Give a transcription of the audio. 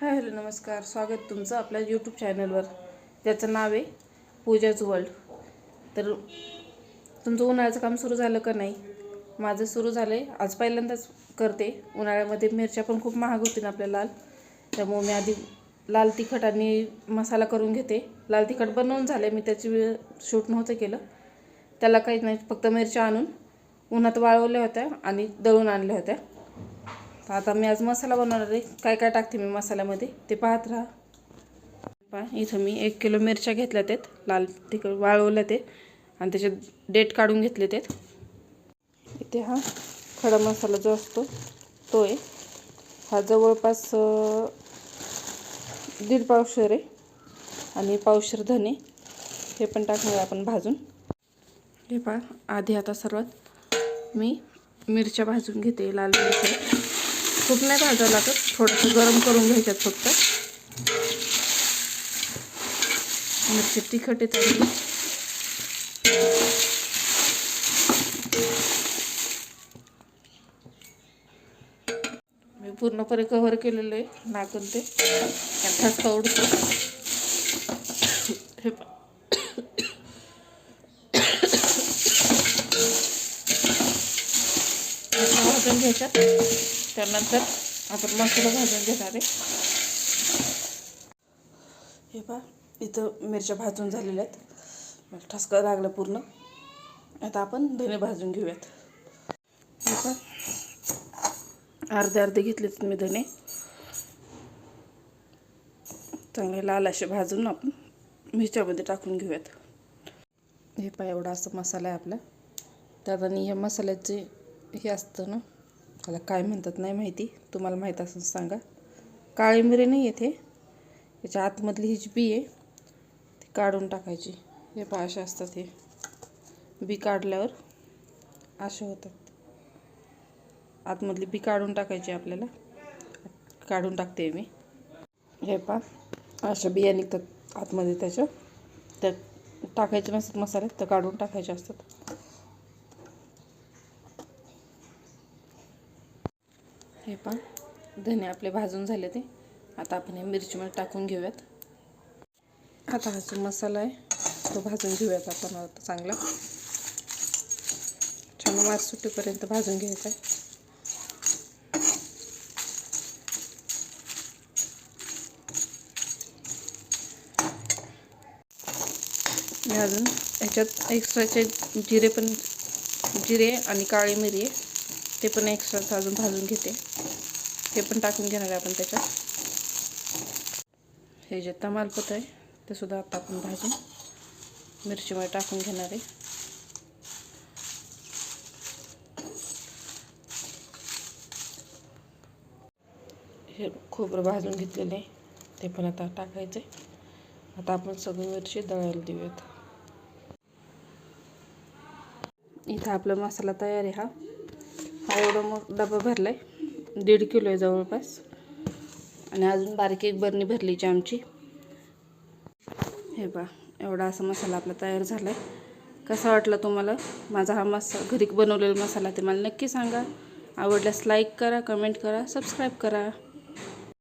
Hi hello नमस्कार. स्वागत तुमचं आपल्या यूट्यूब चॅनलवर ज्याचं नाव आहे पूजाच वर्ल्ड तर तुमचं उन्हाळ्याचं काम सुरू झालं का नाही? माझं सुरू झालं आहे आज पहिल्यांदाच करते. उन्हाळ्यामध्ये मिरच्या पण खूप महाग होतील आपल्या लाल. त्यामुळे मी आधी लाल तिखट आणि मसाला करून घेते. लाल तिखट बनवून झाले मी त्याची शूट नव्हतं केलं. त्याला काही नाही फक्त मिरच्या आणून उन्हात वाळवल्या होत्या आणि दळून आणल्या होत्या. आता मी आज मसाला बनवणार आहे. काय काय टाकते मी मसाल्यामध्ये ते पाहत राहा. पहा इथं मी एक किलो मिरच्या घेतल्या आहेत. लाल तिखट वाळवल्या ते. आणि त्याचे डेट काढून घेतले ते इथे हा खडा मसाला जो असतो तो आहे. हा जवळपास दीड पावशर आहे. आणि पावशर धने हे पण टाकणार आहे आपण भाजून. हे पहा आधी आता सर्वात मी मिरच्या भाजून घेते लाल मिरच्या. खूप नाही भाजावं लागत थोडंसं गरम करून घ्यायच्यात फक्त. मिरची तिखट येत आहे मी पूर्णपणे कव्हर केलेलं आहे नाकून ते. ठसका उडतो. हे पहा. घ्यायच्यात. त्यानंतर आपण मसाला भाजून घेणार आहे. हे पहा इथं मिरच्या भाजून झालेल्या आहेत. मला ठसका लागला पूर्ण. आता आपण धने भाजून घेऊयात. हे पहा अर्धे अर्धे घेतलेत मी धने. चांगले लाल असे भाजून आपण मिरच्यामध्ये टाकून घेऊयात. हे पहा एवढा असं मसाला आहे आपला. त्यात आणि या मसाल्याचे हे असतं ना त्याला काय म्हणतात नाही माहिती. तुम्हाला माहीत असून सांगा. काळी मिरी नाही येते याच्या आतमधली ही जी बी आहे. ती काढून टाकायची. हे पहा असतात हे. बी काढल्यावर असे होतात. आतमधली बी काढून टाकायची आपल्याला. काढून टाकते मी. हे पहा अशा बिया निघतात आतमध्ये त्याच्या. त्या टाकायचे नसतात मसाले तर काढून टाकायचे असतात. हे पहा. धने आपले भाजून झाले ते. आता आपण हे मिरचीमध्ये टाकून घेऊयात. आता हा जो मसाला आहे तो भाजून घेऊयात आपण आता चांगला. छान वास सुटेपर्यंत भाजून घ्यायचा आहे. मी अजून ह्याच्यात एक्स्ट्राचे जिरे पण जिरे आणि काळी मिरी आहे. ते पण एक्स्ट्रा अजून भाजून घेते. हे पण टाकून घेणार आहे आपण त्याच्यात. हे जे तमालपत्र आहे ते सुद्धा आता आपण भाजून मिरचीमध्ये टाकून घेणार आहे. हे खोबरं भाजून घेतलेलं आहे ते पण आता टाकायचं आहे आता आपण सगळी मिरची दळायला देऊयात. इथं आपला मसाला तयार आहे हा. हा एवढा मग डबा भरला आहे दीड किलो आहे जवळपास. आणि अजून बारीक एक बरणी भरलीची आमची. हे बा एवढा असा मसाला आपला तयार झाला आहे कसा वाटला तुम्हाला? माझा हा मसा घरी बनवलेला मसाला ते मला नक्की सांगा. आवडल्यास लाईक करा कमेंट करा सबस्क्राईब करा.